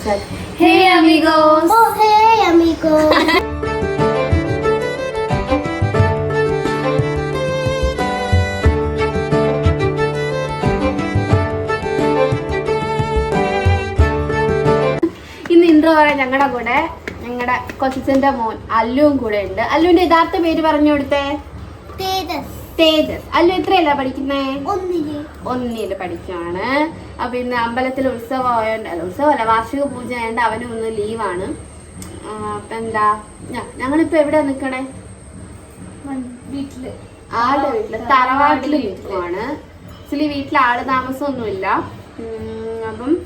Hey amigos! Oh, hey, amigos. ഇന്ന് intro പറയാൻ ഞങ്ങളുടെ കൂടെ. ഞങ്ങളുടെ കൊച്ചച്ഛന്റെ മോൻ അല്ലുവും കൂടെ ഉണ്ട്. അല്ലുവിന്റെ യഥാർത്ഥ പേര് പറഞ്ഞു കൊടുത്തേ. തേജസ്. തേജസ്. അല്ലു എത്രയല്ല പഠിക്കുന്നേ? ഒന്നിന് ഒന്നിൽ പഠിക്കുകയാണ് അപ്പൊ ഇന്ന് അമ്പലത്തിൽ ഉത്സവം അല്ല ഉത്സവമല്ല വാർഷിക പൂജ ആയതുകൊണ്ട് അവനും ഒന്ന് ലീവാണ്. അപ്പൊ എന്താ ഞ- ഞങ്ങളിപ്പോ എവിടെ നിക്കണേ? വീട്ടിൽ. ആളുടെ വീട്ടിൽ തറവാട്ടിൽ നിൽക്കുവാണ് ആക്ച്വലി വീട്ടിൽ ആൾ താമസമൊന്നുമില്ല. അപ്പം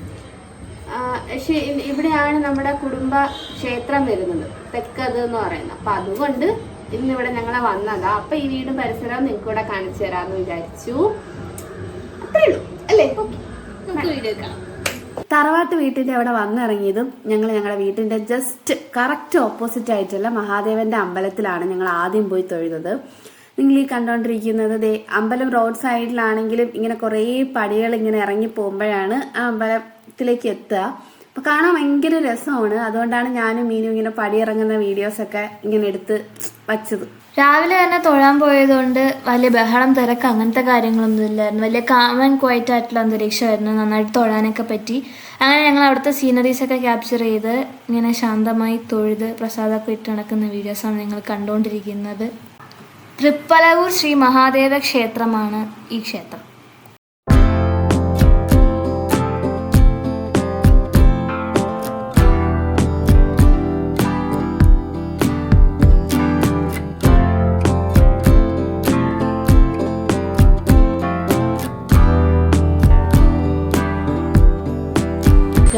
പക്ഷെ ഇവിടെയാണ് നമ്മുടെ കുടുംബ ക്ഷേത്രം വരുന്നത്. തെക്കത് എന്ന് പറയുന്നത് അപ്പൊ അതുകൊണ്ട് ഇന്നിവിടെ ഞങ്ങളെ വന്നതാ. അപ്പൊ ഈ വീട് പരിസരം നിങ്ങൾക്ക് ഇവിടെ കാണിച്ചു തരാന്ന് വിചാരിച്ചു. അല്ലേ? നമുക്ക് വീഡിയോ തറവാട്ട് വീട്ടിന്റെ അവിടെ വന്നിറങ്ങിയതും ഞങ്ങൾ ഞങ്ങളുടെ വീട്ടിന്റെ ജസ്റ്റ് കറക്റ്റ് ഓപ്പോസിറ്റ് ആയിട്ടുള്ള മഹാദേവന്റെ അമ്പലത്തിലാണ് ഞങ്ങൾ ആദ്യം പോയി തൊഴുന്നത്. നിങ്ങൾ ഈ കണ്ടോണ്ടിരിക്കുന്നത് ദേ അമ്പലം റോഡ് സൈഡിലാണെങ്കിലും ഇങ്ങനെ കുറേ പടികൾ ഇങ്ങനെ ഇറങ്ങി പോകുമ്പോഴാണ് ആ അമ്പലത്തിലേക്ക് എത്തുക. അപ്പൊ കാണാൻ ഭയങ്കര രസമാണ്. അതുകൊണ്ടാണ് ഞാനും മീനും ഇങ്ങനെ പടി ഇറങ്ങുന്ന വീഡിയോസ് ഒക്കെ ഇങ്ങനെ എടുത്ത് വച്ചത്. രാവിലെ തന്നെ തൊഴാൻ പോയതുകൊണ്ട് വലിയ ബഹളം തിരക്ക് അങ്ങനത്തെ കാര്യങ്ങളൊന്നും ഇല്ലായിരുന്നു. വലിയ കാമൻ ക്വയറ്റ് ആയിട്ടുള്ള അന്തരീക്ഷമായിരുന്നു നന്നായിട്ട് തൊഴാനൊക്കെ പറ്റി. അങ്ങനെ ഞങ്ങൾ അവിടുത്തെ സീനറീസൊക്കെ ക്യാപ്ചർ ചെയ്ത് ഇങ്ങനെ ശാന്തമായി തൊഴുത് പ്രസാദമൊക്കെ ഇട്ട് നടക്കുന്ന വീഡിയോസാണ് നിങ്ങൾ കണ്ടുകൊണ്ടിരിക്കുന്നത്. തൃപ്പലവൂർ ശ്രീ മഹാദേവ ക്ഷേത്രമാണ് ഈ ക്ഷേത്രം.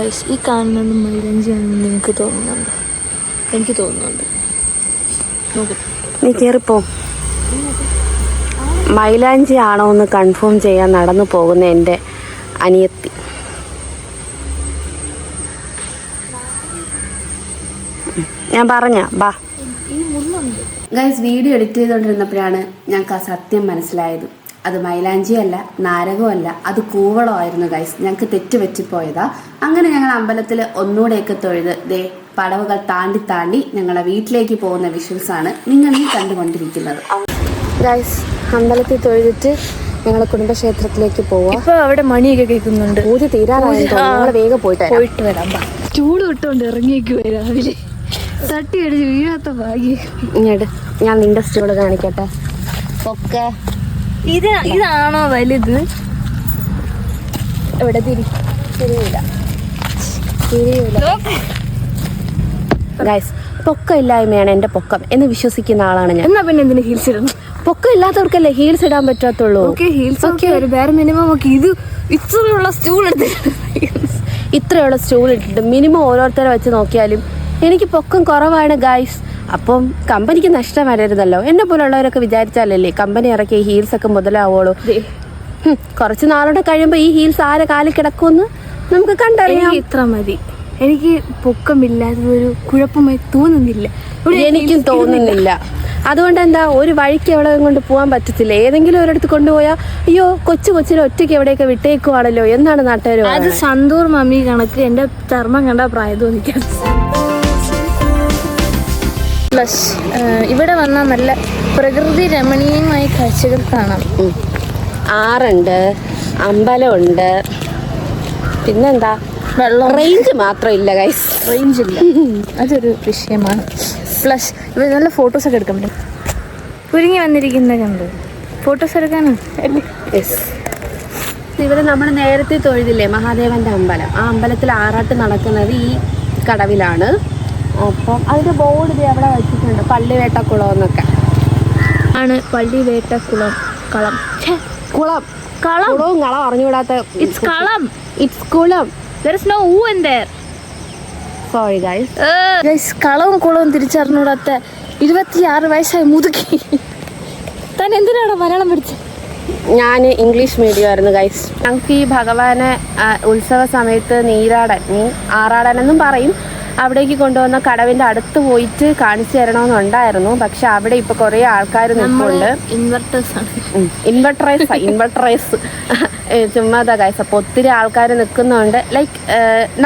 ഗൈസ് ഈ കാണുന്നത് മൈലഞ്ചിയാണെന്ന് നിങ്ങൾക്ക് തോന്നുന്നുണ്ട്? എനിക്ക് തോന്നുന്നുണ്ട്. നീ കയറിപ്പോ മൈലാഞ്ചി ആണോ എന്ന് കൺഫേം ചെയ്യാൻ നടന്നു പോകുന്ന എന്റെ അനിയത്തി. ഞാൻ പറഞ്ഞ ബാ. ഗൈസ് വീഡിയോ എഡിറ്റ് ചെയ്തുകൊണ്ടിരുന്നപ്പോഴാണ് ഞങ്ങൾക്ക് ആ സത്യം മനസ്സിലായത്. അത് മൈലാഞ്ചിയല്ല നാരകമല്ല അത് കൂവളമായിരുന്നു ഗൈസ് ഞങ്ങൾക്ക് തെറ്റ് പറ്റിപ്പോയതാ. അങ്ങനെ ഞങ്ങൾ അമ്പലത്തിൽ ഒന്നുകൂടെയൊക്കെ തൊഴുത് ദേ പടവുകൾ താണ്ടി താണ്ടി ഞങ്ങളെ വീട്ടിലേക്ക് പോകുന്ന വിഷ്വൽസ് ആണ് നിങ്ങൾ ഈ കണ്ടുകൊണ്ടിരിക്കുന്നത്. ഗൈസ് അമ്പലത്തിൽ തൊഴുതിട്ട് ഞങ്ങൾ കുടുംബക്ഷേത്രത്തിലേക്ക് പോവാം. ഇപ്പൊ അവിടെ മണിയൊക്കെ കേൾക്കുന്നുണ്ട്. പൂജ തീരാറായി വേഗം പോയിട്ട് വരാം. പോയിട്ട് വരാം. ചൂട് വിട്ടുകൊണ്ട് ഇറങ്ങിയേക്ക് രാവിലെ. തട്ടി അടിച്ച് വീഴാത്ത ഭാഗ്യം. ഇങ്ങോട്ട് ഞാൻ നിന്റെ സ്റ്റോൾ കാണിക്കട്ടെ. ഒക്കെ ഇത് ഇതാണോ വലുത്? എവിടെ തിരി തിരിയില്ല ഗൈസ് പൊക്കം ഇല്ലായ്മയാണ് എന്റെ പൊക്കം എന്ന് വിശ്വസിക്കുന്ന ആളാണ് ഞാൻ. എന്നാ പിന്നെ എന്തിനു ഹീൽസ് ഇടണം? പൊക്കം ഇല്ലാത്തവർക്കല്ലേ ഹീൽസ് ഇടാൻ പറ്റാത്തുള്ളൂ? ഹീൽസ് ഒക്കെ ഒരു വേറെ മിനിമം ഒക്കെ. ഇത് ഇത്രയുള്ള സ്റ്റൂൾ എടുത്ത് ഇത്രയുള്ള സ്റ്റൂൾ ഇട്ടിട്ട് മിനിമം ഓരോരുത്തരെ വെച്ച് നോക്കിയാലും എനിക്ക് പൊക്കം കുറവാണ് ഗൈസ് അപ്പം കമ്പനിക്ക് നഷ്ടം വരരുതല്ലോ. എന്നെ പോലുള്ളവരൊക്കെ വിചാരിച്ചാലല്ലേ കമ്പനി ഇറക്കിയ ഹീൽസ് ഒക്കെ മുതലാവുള്ളൂ. കുറച്ച് നാളോടെ കഴിയുമ്പോൾ ഈ ഹീൽസ് ആരെ കാലിൽ കിടക്കുമെന്ന് നമുക്ക് കണ്ടറിയാം. ഇത്ര മതി. എനിക്ക് പൊക്കമില്ലാത്തൊരു കുഴപ്പമായി തോന്നുന്നില്ല. എനിക്കും തോന്നുന്നില്ല. അതുകൊണ്ട് എന്താ ഒരു വഴിക്ക് എവിടെ കൊണ്ട് പോകാൻ പറ്റത്തില്ല. ഏതെങ്കിലും ഒരിടത്ത് കൊണ്ടുപോയാൽ അയ്യോ കൊച്ചു കൊച്ചിനെ ഒറ്റയ്ക്ക് എവിടെയൊക്കെ വിട്ടേക്കുവാണല്ലോ എന്നാണ് നാട്ടുകാർ അത് സന്തൂർ മമ്മി കണക്ക് എന്റെ ചർമ്മം കണ്ട പ്രായം തോന്നിക്കാൻ പ്ലസ് ഇവിടെ വന്ന നല്ല പ്രകൃതി രമണീയമായ കാഴ്ചകൾ കാണാം. ആറുണ്ട് അമ്പലമുണ്ട്. പിന്നെന്താ? വെള്ളം. റേഞ്ച് മാത്രം ഇല്ല ഗൈസ് റേഞ്ച് ഇല്ല. അതൊരു വിഷയമാണ്. പ്ലസ് ഇവിടെ നല്ല ഫോട്ടോസ് ഒക്കെ എടുക്കാൻ പറ്റും. കുരുങ്ങി വന്നിരിക്കുന്ന കണ്ട്? ഫോട്ടോസ് എടുക്കാനും? യെസ് ഇവിടെ നമ്മൾ നേരത്തെ തൊഴുതില്ലേ മഹാദേവന്റെ അമ്പലം? ആ അമ്പലത്തിൽ ആറാട്ട് നടക്കുന്നത് ഈ കടവിലാണ്. അപ്പം അതിന്റെ ബോർഡ് ഇത് അവിടെ വെച്ചിട്ടുണ്ട് പള്ളിവേട്ടക്കുളം എന്നൊക്കെ. ആണ് പള്ളി വേട്ടക്കുളം കുളം. കളം കുളം. കളം. കുളവും കളം അറിഞ്ഞുകൂടാത്ത ഇറ്റ്സ് കളം. ഇറ്റ്സ് കുളം. There is no ooh in there sorry guys guys കളവും കുളവും തിരിച്ചറിഞ്ഞൂടാത്ത ഇരുപത്തിയാറ് വയസ്സായി മുതുക്കി താൻ എന്തിനാണ് മലയാളം പഠിച്ചത് ഞാൻ ഇംഗ്ലീഷ് മീഡിയം ആയിരുന്നു ഗൈസ് ഞങ്ങൾക്ക് ഈ ഭഗവാനെ ഉത്സവ സമയത്ത് നീരാടൻ മീൻ ആറാടൻ എന്നും പറയും. അവിടേക്ക് കൊണ്ടുവന്ന കടവിന്റെ അടുത്ത് പോയിട്ട് കാണിച്ചു തരണമെന്നുണ്ടായിരുന്നു. പക്ഷെ അവിടെ ഇപ്പോൾ കുറേ ആൾക്കാർ നിന്നുണ്ട് ചുമ്മാ ഇൻവെർട്ടറൈസ് ചുമ്മാതാ ഗൈസ് അപ്പോൾ ഒത്തിരി ആൾക്കാർ നിൽക്കുന്നുണ്ട്. ലൈക്ക്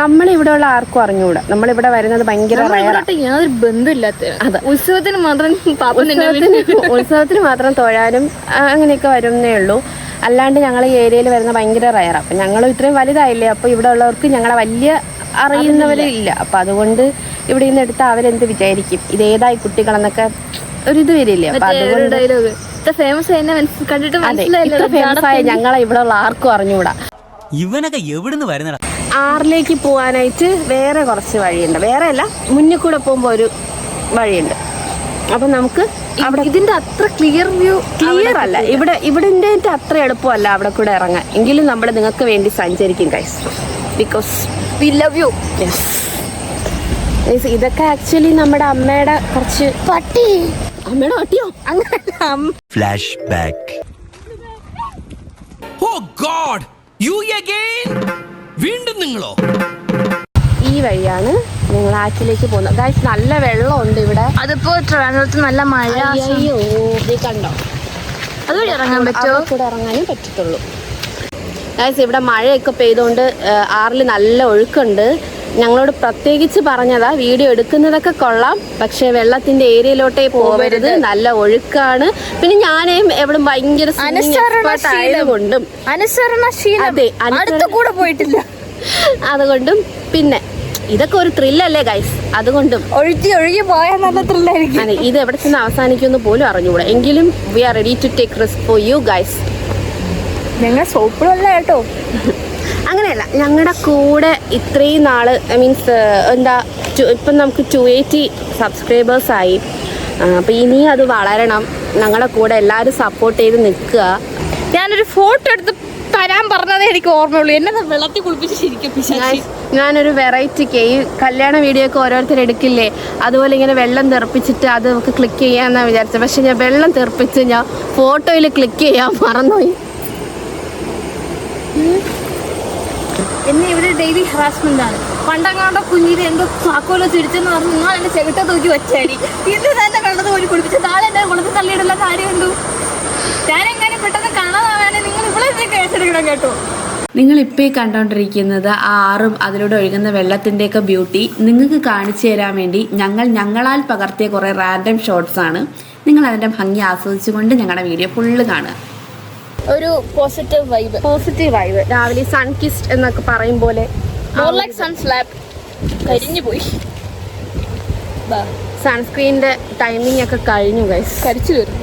നമ്മളിവിടെ ഉള്ള ആർക്കും അറിഞ്ഞുകൂടാ നമ്മളിവിടെ വരുന്നത് ഭയങ്കര റയറാണ് യാതൊരു ബന്ധമില്ലാത്ത. ഉത്സവത്തിന് മാത്രം ഉത്സവത്തിന് മാത്രം തൊഴാനും അങ്ങനെയൊക്കെ വരുന്നേ ഉള്ളൂ. അല്ലാണ്ട് ഞങ്ങൾ ഈ ഏരിയയിൽ വരുന്ന ഭയങ്കര റയർ അപ്പം ഞങ്ങൾ ഇത്രയും വലുതായില്ലേ? അപ്പോൾ ഇവിടെ ഉള്ളവർക്ക് ഞങ്ങളെ വലിയ അറിയുന്നവരില്ല അപ്പം അതുകൊണ്ട് ഇവിടെ നിന്ന് എടുത്ത അവരെന്ത് വിചാരിക്കും? ഇത് ഏതായി കുട്ടികളെന്നൊക്കെ ഒരു ഇത് വരില്ലേ? അപ്പം അതുകൊണ്ട് ഫേമസ് കണ്ടിട്ട് ഇത്ര ഫേമസ് ആയ ഞങ്ങളെ ഇവിടെ ഉള്ള ആർക്കും അറിഞ്ഞുകൂടാ ഇവനൊക്കെ എവിടുന്ന് വരുന്നടാ? ആറിലേക്ക് പോകാനായിട്ട് വേറെ കുറച്ച് വഴിയുണ്ട്. വേറെ അല്ല മുന്നിൽ കൂടെ പോകുമ്പോൾ ഒരു വഴിയുണ്ട്. അപ്പൊ നമുക്ക് അവിടെ ഇതിന്റെ അത്ര ക്ലിയർ വ്യൂ ക്ലിയർ അല്ല. ഇവിടെ ഇവിടെ അത്ര എളുപ്പമല്ല അവിടെ കൂടെ ഇറങ്ങാൻ. എങ്കിലും നമ്മൾ നിങ്ങൾക്ക് വേണ്ടി സഞ്ചരിക്കും guys because we love you ഇതൊക്കെ ആക്ച്വലി നമ്മുടെ അമ്മയുടെ കുറച്ച് പട്ടി. അമ്മയുടെ പട്ടിയോ? അങ്ങനെ flashback oh God you again വീണ്ടും നിങ്ങളോ? ഈ വഴിയാണ് ഞങ്ങൾ ആറ്റിലേക്ക് പോകുന്നത്. ഗൈസ് നല്ല വെള്ളമുണ്ട് ഇവിടെ. അതിപ്പോ ട്രിവാൻഡ്രത്ത് നല്ല മഴ അയ്യോ കണ്ടോ? അതുവഴി ഇറങ്ങാൻ പറ്റുമോ? കൂടെ ഇറങ്ങാനേ പറ്റത്തുള്ളൂ. ഗൈസ് ഇവിടെ മഴയൊക്കെ പെയ്തുകൊണ്ട് ആറിൽ നല്ല ഒഴുക്കുണ്ട്. ഞങ്ങളോട് പ്രത്യേകിച്ച് പറഞ്ഞതാ വീഡിയോ എടുക്കുന്നതൊക്കെ കൊള്ളാം. പക്ഷെ വെള്ളത്തിന്റെ ഏരിയയിലോട്ടേ പോകരുത് നല്ല ഒഴുക്കാണ്. പിന്നെ ഞാനേം എവിടെ ഭയങ്കര ആയതുകൊണ്ടും അനുസരണ- പോയിട്ടില്ല. അതുകൊണ്ടും പിന്നെ ഇതൊക്കെ ഒരു ത്രില്ലല്ലേ ഗൈസ് അതുകൊണ്ടും. ഒഴുകി ഒഴുകി പോയാൽ നല്ല ത്രില്ലായിരിക്കും അതെ ഇത് എവിടെ ചെന്ന് അവസാനിക്കുമെന്ന് പോലും അറിഞ്ഞുകൂടാ. എങ്കിലും we are ready to take risk for you guys ഞങ്ങൾ സോപ്പുകളല്ല കേട്ടോ. അങ്ങനെയല്ല ഞങ്ങളുടെ കൂടെ ഇത്രയും നാൾ മീൻസ് എന്താ ഇപ്പം നമുക്ക് ടു എയ്റ്റി സബ്സ്ക്രൈബേഴ്സ് ആയി. അപ്പം ഇനി അത് വളരണം. ഞങ്ങളുടെ കൂടെ എല്ലാവരും സപ്പോർട്ട് ചെയ്ത് നിൽക്കുക. ഞാനൊരു ഫോട്ടോ എടുത്ത് തരാൻ പറഞ്ഞതേ എനിക്ക് ഓർമ്മയുള്ളൂ. എന്നെ വെള്ളത്തിൽ കുളിപ്പിച്ച് ശരിക്കും പിശാചി. ഞാനൊരു വെറൈറ്റി ഈ കല്യാണ വീഡിയോ ഒക്കെ ഓരോരുത്തർ എടുക്കില്ലേ? അതുപോലെ ഇങ്ങനെ വെള്ളം തെറിപ്പിച്ചിട്ട് അത് നമുക്ക് ക്ലിക്ക് ചെയ്യാമെന്നാണ് വിചാരിച്ചത്. പക്ഷെ ഞാൻ വെള്ളം തെറിപ്പിച്ച് ഞാൻ ഫോട്ടോയിൽ ക്ലിക്ക് ചെയ്യാൻ മറന്നുപോയി. എന്നെ ഇവിടെ ഡെയിലി ഹറാസ്മെന്റ് ആണ്. പണ്ടങ്ങാണ്ട കുഞ്ഞിൽ എന്തോ താക്കോലോ തിരിച്ചെന്ന് പറഞ്ഞു നിങ്ങൾ എന്റെ ചെവിട്ട തൂക്കി വെച്ചാടി. ഇത് തന്നെ കണ്ടത് പോലും കുടിപ്പിച്ച് നാളെ എന്നെ കുളത്തിൽ തള്ളിയിടുള്ള കാര്യം ഞാൻ ഞാനെങ്ങനെ പെട്ടെന്ന് കാണാതാവാനെ നിങ്ങൾ ഇവിടെ കേസെടുക്കണം കേട്ടോ. നിങ്ങൾ ഇപ്പോൾ ഈ കണ്ടുകൊണ്ടിരിക്കുന്നത് ആ ആറും അതിലൂടെ ഒഴുകുന്ന വെള്ളത്തിന്റെയൊക്കെ ബ്യൂട്ടി നിങ്ങൾക്ക് കാണിച്ചു തരാൻ വേണ്ടി ഞങ്ങൾ ഞങ്ങളാൽ പകർത്തിയ കുറേ റാൻഡം ഷോട്ട്സ് ആണ്. നിങ്ങൾ അതിന്റെ ഭംഗി ആസ്വദിച്ചുകൊണ്ട് ഞങ്ങളുടെ വീഡിയോ ഫുള്ള് കാണുക. ഒരു പോസിറ്റീവ് വൈബ് പോസിറ്റീവ് വൈബ് രാവിലെ സൺ കിസ്റ്റ് എന്നൊക്കെ പറയും പോലെ. മോർ ലൈക്ക് സൺ സ്ലാബ് കരിഞ്ഞു പോയി. സൺസ്ക്രീനിന്റെ ടൈമിംഗ് ഒക്കെ കഴിഞ്ഞു ഗൈസ് കരിച്ചു വരും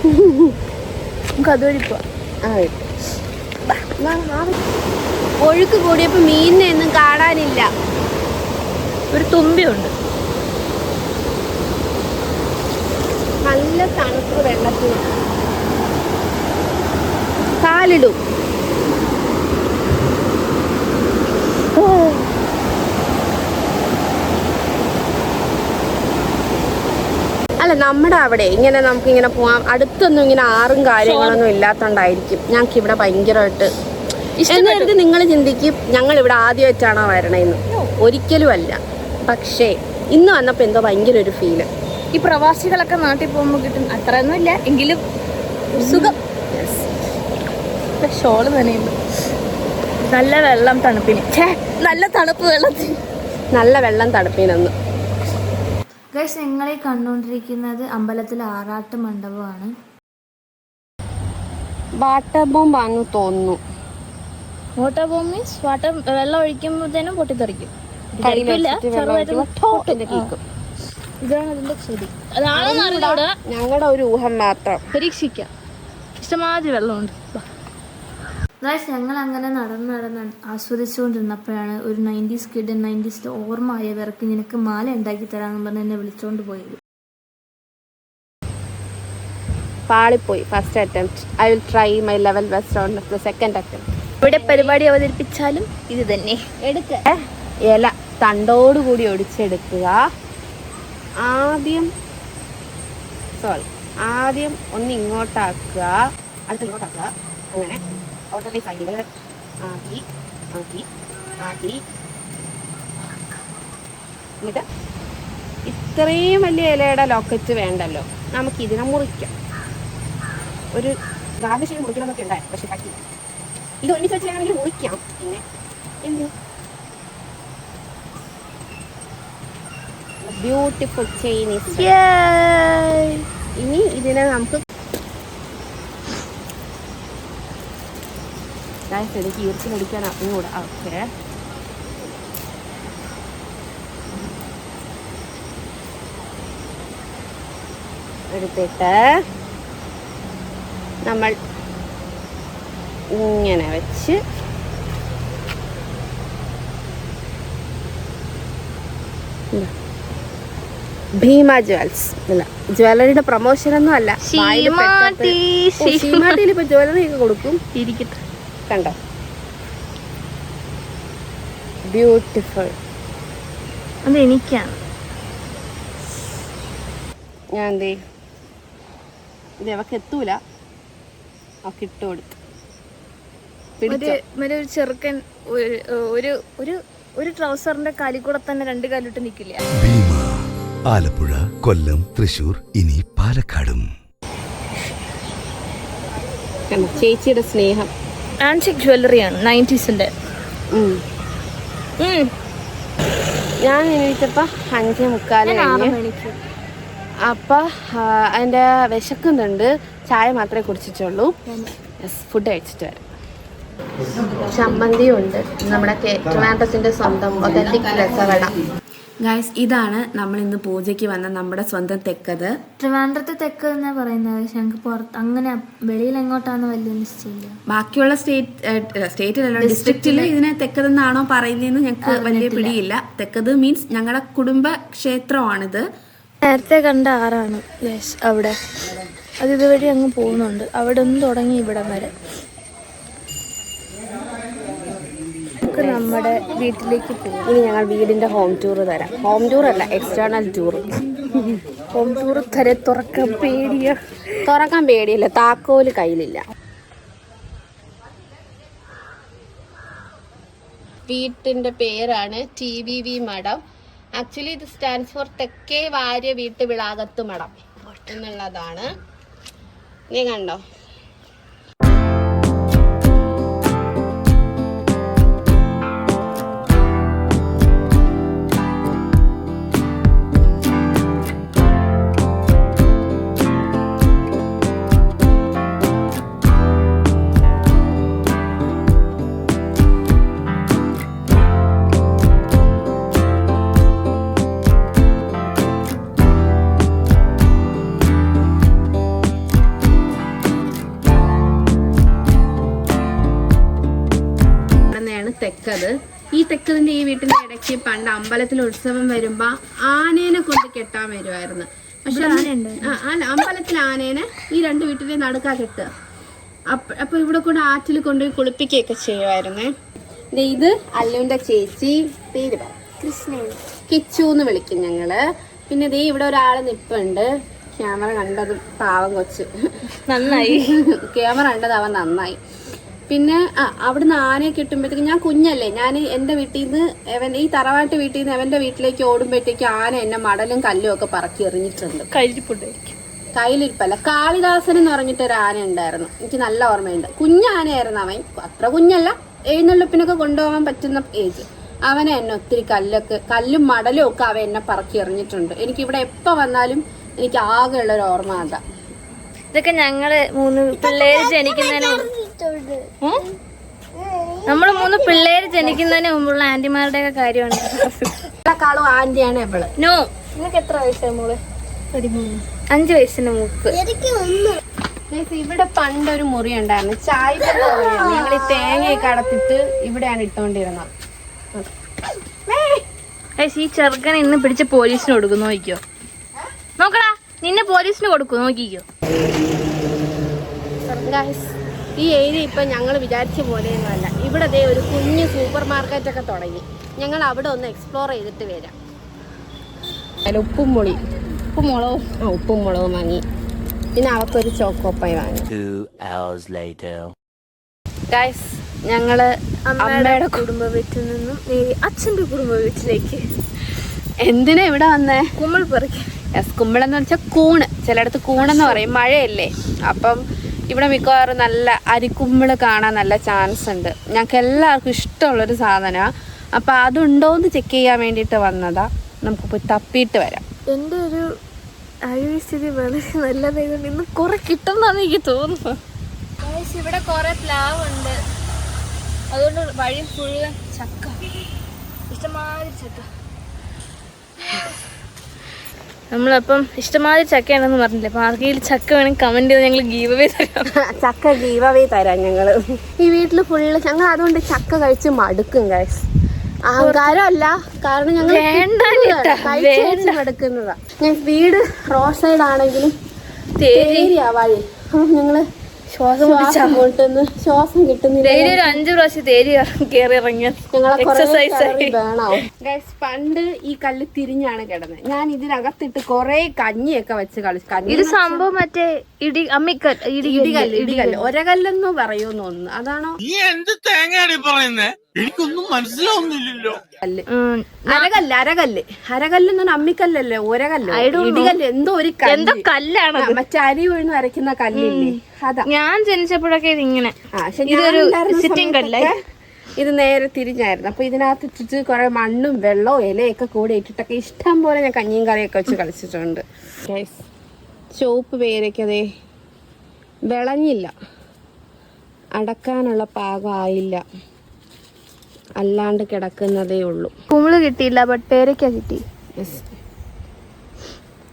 നമുക്ക് അതുവഴി പോവാം. ഒഴുക്ക് കൂടിയപ്പോൾ മീനിനെ ഒന്നും കാണാനില്ല. ഒരു തുമ്പിയുണ്ട്. നല്ല തണുപ്പ് വെള്ളത്തിൽ കാലിടും. അല്ല നമ്മുടെ അവിടെ ഇങ്ങനെ നമുക്ക് ഇങ്ങനെ പോവാം. അടുത്തൊന്നും ഇങ്ങനെ ആറും കാര്യങ്ങളൊന്നും ഇല്ലാത്തോണ്ടായിരിക്കും. ഞങ്ങൾക്ക് ഇവിടെ ഭയങ്കരമായിട്ട് ഇഷ്ടമായിട്ട് നിങ്ങൾ ചിന്തിക്കും ഞങ്ങൾ ഇവിടെ ആദ്യമായിട്ടാണോ വരണേന്ന്. ഒരിക്കലും അല്ല പക്ഷേ ഇന്ന് വന്നപ്പോൾ എന്തോ ഭയങ്കര ഒരു ഫീൽ ഈ പ്രവാസികളൊക്കെ നാട്ടിൽ പോകുമ്പോൾ കിട്ടും അത്രയൊന്നും ഇല്ല എങ്കിലും സുഖം. ഷോൾ നനയുന്നു. നല്ല വെള്ളം തണുപ്പിന്. ഛേ നല്ല തണുപ്പ് വെള്ളത്തിന് നല്ല വെള്ളം തണുപ്പിനൊന്ന്. ഗൈസ് നിങ്ങളെ കണ്ടുകൊണ്ടിരിക്കുന്നത് അമ്പലത്തിലെ ആറാട്ട് മണ്ഡപമാണ്. വാട്ടർ ബോംബ് ആണെന്ന് തോന്നുന്നു. വാട്ടർ ബോംബ് മീൻസ് വാട്ടർ വെള്ളം ഒഴിക്കുമ്പോഴത്തേനും പൊട്ടിത്തെറിക്കും. ഇതാണ് അതിന്റെ ശരി അതാണെന്ന് അറിഞ്ഞൂടാ. ഞങ്ങളുടെ ഒരു ഊഹം മാത്രം. പരീക്ഷിക്കാം. ഇഷ്ടമാതിരി വെള്ളമുണ്ട്. ഗൈസ് ഞങ്ങൾ അങ്ങനെ നടന്ന് നടന്ന് ആസ്വദിച്ചുകൊണ്ടിരുന്നപ്പോഴാണ് ഒരു നയന്റീസ് കിഡ് നയന്റീസിന്റെ ഓർമ്മ ആയവർക്ക് നിനക്ക് മാല ഉണ്ടാക്കി തരാമെന്ന് പറഞ്ഞ് എന്നെ വിളിച്ചോണ്ട് പോയത്. പാളിപ്പോയി first attempt I will try my level best on the second attempt ഇവിടെ പരിപാടി അവതരിപ്പിച്ചാലും ഇത് തന്നെ. എടുക്ക. ഇല തണ്ടോടുകൂടി ഒടിച്ചെടുക്കുക. ആദ്യം സോറി ആദ്യം ഒന്ന് ഇങ്ങോട്ടാക്കുക. അടുത്ത് ഇങ്ങോട്ടാക്കുക. അങ്ങനെ. ഔട്ടറിലെ സൈഡിൽ ആക്കി ആക്കി ആക്കി എന്നിട്ട് ഇത്രയും വലിയ ഇലയുടെ ലോക്കറ്റ് വേണ്ടല്ലോ. നമുക്ക് ഇതിനെ മുറിക്കാം. ഒരു ഗാർഡശേരി മുറിക്കണമെന്നൊക്കെ ഉണ്ടായിരുന്നു പക്ഷെ പറ്റില്ല ഇത് ഒന്നിച്ച് വെച്ചാണെങ്കിൽ മുറിക്കാം. പിന്നെ എന്ത്? ബ്യൂട്ടിഫുൾ ചൈനീസ് ഇനി ഇതിനെ നമുക്ക് Guys, എനിക്ക് ഈർച്ചിലടിക്കാൻ അറിഞ്ഞൂടാ ഓക്കെ. എടുത്തിട്ട് നമ്മൾ ഇങ്ങനെ വെച്ച്. ഭീമ ജ്വൽസ്. അല്ല ജ്വല്ലറിയുടെ പ്രൊമോഷൻ ഒന്നും അല്ല ഇപ്പൊ ജ്വല്ലറി ഒക്കെ കൊടുക്കും. ഇരിക്കട്ടെ. കണ്ടോ? ബ്യൂട്ടിഫുൾ അതെനിക്കാണ് ഞാൻ എന്തേ ഇത് അവക്ക് എത്തൂല. അവക്ക് ഇട്ട് കൊടുത്തു. ഒരു മറ്റേ ഒരു ചെറുക്കൻ ഒരു ഒരു ഒരു ട്രൗസറിന്റെ കാലി കൂടെ തന്നെ രണ്ട് കാലിട്ട് നിൽക്കില്ല ആലപ്പുഴ കൊല്ലം തൃശൂർ ഇനി പാലക്കാടും. കണ്ടോ? ചേച്ചിയുടെ സ്നേഹം. ആന്റിക് ജ്വല്ലറിയാണ് നയന്റീസിന്റെ ഉം. ഞാൻ എണീറ്റപ്പോ അഞ്ചേ മുക്കാൽ കഴിഞ്ഞ് മണിക്ക്. അപ്പൊ ആ, അതിന്റെ വിശക്കുന്നുണ്ട്. ചായ മാത്രമേ കുടിച്ചിട്ടുള്ളൂ. യെസ് ഫുഡ് കഴിച്ചിട്ട് വരാം. ചമ്മന്തിയും ഉണ്ട് നമ്മുടെ ട്രിവാൻഡ്രത്തിന്റെ സ്വന്തം ഒതന്റിക് രസവട. ഗായ്സ് ഇതാണ് നമ്മൾ ഇന്ന് പൂജയ്ക്ക് വന്ന നമ്മുടെ സ്വന്തം തെക്കത്. ട്രിവാൻഡ്രത്തെ തെക്ക് എന്നാ പറയുന്നത്? പക്ഷെ ഞങ്ങൾക്ക് പുറത്ത് അങ്ങനെ വെളിയിൽ എങ്ങോട്ടാന്ന് വലിയ നിശ്ചയില്ല. ബാക്കിയുള്ള സ്റ്റേറ്റ് സ്റ്റേറ്റിലല്ല ഡിസ്ട്രിക്റ്റിൽ ഇതിനെ തെക്കതെന്നാണോ പറയുന്നതെന്ന് ഞങ്ങൾക്ക് വലിയ പിടിയില്ല. തെക്കത് മീൻസ് ഞങ്ങളുടെ കുടുംബ ക്ഷേത്രമാണിത്. നേരത്തെ കണ്ട ആറാണ്. അവിടെ. അത് ഇതുവഴി അങ്ങ് പോകുന്നുണ്ട്. അവിടെ നിന്ന് തുടങ്ങി ഇവിടം വരെ. നമുക്ക് നമ്മുടെ വീട്ടിലേക്ക് പോകും ഇനി ഞങ്ങൾ വീടിന്റെ ഹോം ടൂർ തരാം. ഹോം ടൂർ അല്ല എക്സ്റ്റേണൽ ടൂർ ഹോം ടൂർ തരെ തുറക്കാൻ പേടിയ. തുറക്കാൻ പേടിയില്ല താക്കോൽ കയ്യിലില്ല. വീട്ടിന്റെ പേരാണ് ടി വി വി മഠം. ആക്ച്വലി ഇത് സ്റ്റാൻഡ്സ് ഫോർ തെക്കേ വാര്യ വീട്ടുവിളാകത്ത് മഠം എന്നുള്ളതാണ്. നീ കണ്ടോ? ഇടയ്ക്ക് പണ്ട് അമ്പലത്തിൽ ഉത്സവം വരുമ്പോ ആനേനെ കൊണ്ട് കെട്ടാൻ വരുമായിരുന്നു പക്ഷെ ആന അമ്പലത്തിൽ ആനേനെ ഈ രണ്ട് വീട്ടിലെ നടുക്കാ കെട്ടുക. അപ്പ ഇവിടെ കൂടെ ആറ്റിൽ കൊണ്ടുപോയി കുളിപ്പിക്കുകയൊക്കെ ചെയ്യുമായിരുന്നേ ഇത് അല്ലുവിന്റെ ചേച്ചി പേര് കൃഷ്ണ കിച്ചു എന്ന് വിളിക്കും ഞങ്ങൾ. പിന്നെ ദേ ഇവിടെ ഒരാൾ നിപ്പുണ്ട്. ക്യാമറ കണ്ടത് പാവം കൊച്ച്. നന്നായി. ക്യാമറ കണ്ടത് അവൻ നന്നായി. പിന്നെ ആ അവിടുന്ന് ആനയെ കിട്ടുമ്പോഴത്തേക്ക് ഞാൻ കുഞ്ഞല്ലേ ഞാൻ എന്റെ വീട്ടിൽ നിന്ന് അവൻ ഈ തറവാട്ട് വീട്ടിൽ നിന്ന് എവന്റെ വീട്ടിലേക്ക് ഓടുമ്പോഴത്തേക്ക് ആന എന്നെ മടലും കല്ലും ഒക്കെ പറക്കി എറിഞ്ഞിട്ടുണ്ട്. കയ്യിലിരിപ്പുണ്ടായിരിക്കും. കയ്യിലിരിപ്പല്ല കാളിദാസൻ എന്ന് പറഞ്ഞിട്ട് ഒരു ആന ഉണ്ടായിരുന്നു. എനിക്ക് നല്ല ഓർമ്മയുണ്ട്. കുഞ്ഞാനയായിരുന്നു അവൻ. അത്ര കുഞ്ഞല്ല എഴുന്നള്ളിപ്പിനൊക്കെ കൊണ്ടുപോകാൻ പറ്റുന്ന ഏജ്. അവനെ എന്നെ ഒത്തിരി കല്ലൊക്കെ കല്ലും മടലും ഒക്കെ അവൻ എന്നെ പറക്കി എറിഞ്ഞിട്ടുണ്ട്. എനിക്ക് ഇവിടെ എപ്പോൾ വന്നാലും എനിക്ക് ആകെ ഉള്ള ഒരു ഓർമ്മ അതാ. ഇതൊക്കെ ഞങ്ങൾ മൂന്ന് പിള്ളേര് ജനിക്കുന്നതിന് നമ്മൾ മൂന്ന് പിള്ളേര് ജനിക്കുന്നതിന് മുമ്പുള്ള ആന്റിമാരുടെ ഒക്കെ കാര്യമാണ് ആന്റിയാണ് എവൾ നോ. നിങ്ങൾക്ക് എത്ര വയസ്സാണ് മോൾ? അഞ്ച് മൂപ്പ്. ഒന്ന്. Guys, ഇവിടെ പണ്ടൊരു മുറി ഉണ്ടായിരുന്നു ചായ ഞങ്ങൾ ഈ തേങ്ങയൊക്കെ അടത്തിട്ട് ഇവിടെയാണ് ഇട്ടോണ്ടിരുന്നത്. ഈ ചെറുക്കനെ ഇന്ന് പിടിച്ച് പോലീസിന് കൊടുക്കും നോക്കിക്കോ. നോക്കടാ നിന്നെ പോലീസിന് കൊടുക്കും നോക്കിക്കോ. ഈ ഏരിയ ഇപ്പം ഞങ്ങൾ വിചാരിച്ച പോലെയൊന്നുമല്ല. ഇവിടെ ദേ ഒരു കുഞ്ഞ് സൂപ്പർ മാർക്കറ്റൊക്കെ തുടങ്ങി. ഞങ്ങൾ അവിടെ ഒന്ന് എക്സ്പ്ലോർ ചെയ്തിട്ട് വരാം. അതിൽ ഉപ്പും മുളി ഉപ്പും മുളകും. ആ ഉപ്പും മുളകും വാങ്ങി. പിന്നെ അവക്കൊരു ചോക്കോപ്പായി വാങ്ങി. Two hours later. ഗായ്സ് ഞങ്ങൾ അമ്മയുടെ കുടുംബ വീട്ടിൽ നിന്നും അച്ഛന്റെ കുടുംബ വീട്ടിലേക്ക്. എന്തിനാ ഇവിടെ വന്നേ? കുമ്മിൾ പറിക്കും യെസ് കുമ്പളെന്ന് വെച്ചാൽ കൂണ്. ചിലയിടത്ത് കൂണെന്ന് പറയും. മഴയല്ലേ. അപ്പം ഇവിടെ മിക്കവാറും നല്ല അരിക്കുമ്പിൾ കാണാൻ നല്ല ചാൻസ് ഉണ്ട്. ഞങ്ങൾക്ക് എല്ലാവർക്കും ഇഷ്ടമുള്ളൊരു സാധനമാണ് അപ്പം അതുണ്ടോയെന്ന് ചെക്ക് ചെയ്യാൻ വേണ്ടിയിട്ട് വന്നതാ. നമുക്ക് പോയി തപ്പിയിട്ട് വരാം. എന്റെ ഒരു ആരോഗ്യസ്ഥിതി വളരെ നല്ലതായതുകൊണ്ട് ഇന്ന് കുറെ കിട്ടുമെന്നാണ് എനിക്ക് തോന്നുന്നത് ഇവിടെ കുറെ പ്ലാവ് ഉണ്ട്. അതുകൊണ്ട് വഴി മുഴുവൻ ചക്ക. ഇഷ്ടമാതിരി ചക്ക. നമ്മളപ്പം ഇഷ്ടമാതിരി ചക്കയാണെന്ന് പറഞ്ഞില്ലേ? അപ്പം ആർക്കെങ്കിലും ചക്ക വേണമെങ്കിൽ കമന്റ് ചെയ്ത് ഞങ്ങൾ ഗീവ് അവേ തരാം. ചക്ക ഗീവവേ തരാം ഞങ്ങൾ ഈ വീട്ടിൽ ഫുള്ള് ഞങ്ങൾ അതുകൊണ്ട് ചക്ക കഴിച്ച് മടുക്കും ഗൈസ് അഹങ്കാരമല്ല കാരണം ഞങ്ങൾ വേണ്ട. മടുക്കുന്നതാ. ഞാൻ വീട് റോഡ് സൈഡ് ആണെങ്കിലും തേരിയാ വഴി. അപ്പം ഞങ്ങൾ ശ്വാസം ശ്വാസം മുട്ടുന്നു ശ്വാസം കിട്ടുന്നില്ല. ഡെയിലി ഒരു അഞ്ച് പ്രാവശ്യം തേരി കയറി ഇറങ്ങിയ എക്സസൈസ് ഗൈസ് പണ്ട് ഈ കല്ല് തിരിഞ്ഞാണ് കിടന്നത് ഞാൻ ഇതിനകത്തിട്ട് കൊറേ കഞ്ഞിയൊക്കെ വെച്ച് കളിച്ചു കഞ്ഞി ഇത് സംഭവം മറ്റേ ഇടി അമ്മിക്കൽ ഇടി ഇടികല്ല് ഇടികല്ല് ഒരകല്ലെന്ന് പറയുമെന്ന് തോന്നുന്നു. അതാണോ? നീ എന്ത് തേങ്ങയാണ് പറയുന്നേ? എനിക്കൊന്നും മനസ്സിലാവുന്നില്ലല്ലോ. കല്ല്. അരകല്ല് അരകല്ല്. അരകല്ല് എന്ന് പറഞ്ഞാൽ അമ്മിക്കല്ലല്ലേ ഒരകല്ല് ഇടികല്ല് എന്തോ ഒരു എന്തോ കല്ലാണ് മറ്റേ അരി വീണ് അരയ്ക്കുന്ന കല്ലില്ലേ? അതാ. ഞാൻ ജനിച്ചപ്പോഴൊക്കെ ഇതിങ്ങനെ. ഇതൊരു ഇത് നേരെ തിരിഞ്ഞായിരുന്നു. അപ്പൊ ഇതിനകത്ത് ഇട്ടിട്ട് കുറെ മണ്ണും വെള്ളവും ഇലയൊക്കെ കൂടെ ഇട്ടിട്ടൊക്കെ ഇഷ്ടം പോലെ ഞാൻ കഞ്ഞിയും കറിയൊക്കെ വെച്ച് കളിച്ചിട്ടുണ്ട്. ചോപ്പ് ചുവപ്പ് പേരയ്ക്കതേ വിളഞ്ഞില്ല. അടക്കാനുള്ള പാകമായില്ല. അല്ലാണ്ട് കിടക്കുന്നതേ ഉള്ളൂ. കുമിൾ കിട്ടിയില്ല ബട്ട് പേരയ്ക്ക കിട്ടി.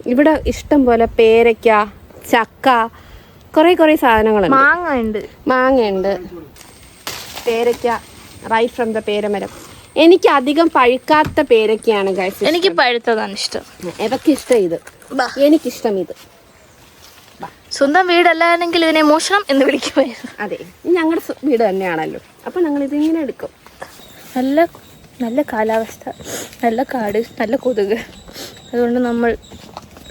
ഇവിടെ ഇഷ്ടം പോലെ പേരയ്ക്ക ചക്ക കുറെ കുറെ സാധനങ്ങളുണ്ട്. മാങ്ങ ഉണ്ട് മാങ്ങ ഉണ്ട് പേരയ്ക്ക റൈറ്റ് ഫ്രം ദ പേരമരം. എനിക്ക് അധികം പഴുക്കാത്ത പേരക്കയാണ് ഗൈസ് എനിക്ക് പഴുത്തതാണ് ഇഷ്ടം. എവക്ക് ഇഷ്ടം ഇത്? എനിക്കിഷ്ടം ഇത്. സ്വന്തം വീടല്ലായിരുന്നെങ്കിൽ ഇതിനെ മോഷണം എന്ന് വിളിക്കുമായിരുന്നു. അതെ ഞങ്ങളുടെ വീട് തന്നെയാണല്ലോ. അപ്പൊ ഞങ്ങൾ ഇതിങ്ങനെ എടുക്കും. നല്ല നല്ല കാലാവസ്ഥ നല്ല കാട് നല്ല കൊതുക്. അതുകൊണ്ട് നമ്മൾ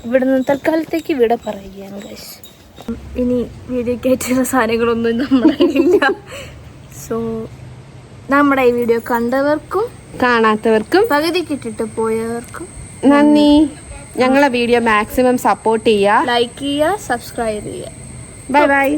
ഇവിടുന്ന് തൽക്കാലത്തേക്ക് വിട പറയുകയാണ് ഗൈസ് ഇനി വീഡിയോ കയറ്റുന്ന സാധനങ്ങളൊന്നും നമ്മുടെ ഇല്ല സോ നമ്മുടെ ഈ വീഡിയോ കണ്ടവർക്കും കാണാത്തവർക്കും പകുതി കിട്ടിട്ട് പോയവർക്കും നന്ദി. ഞങ്ങളെ വീഡിയോ മാക്സിമം സപ്പോർട്ട് ചെയ്യുക. ലൈക്ക് ചെയ്യുക സബ്സ്ക്രൈബ് ചെയ്യുക. Bye bye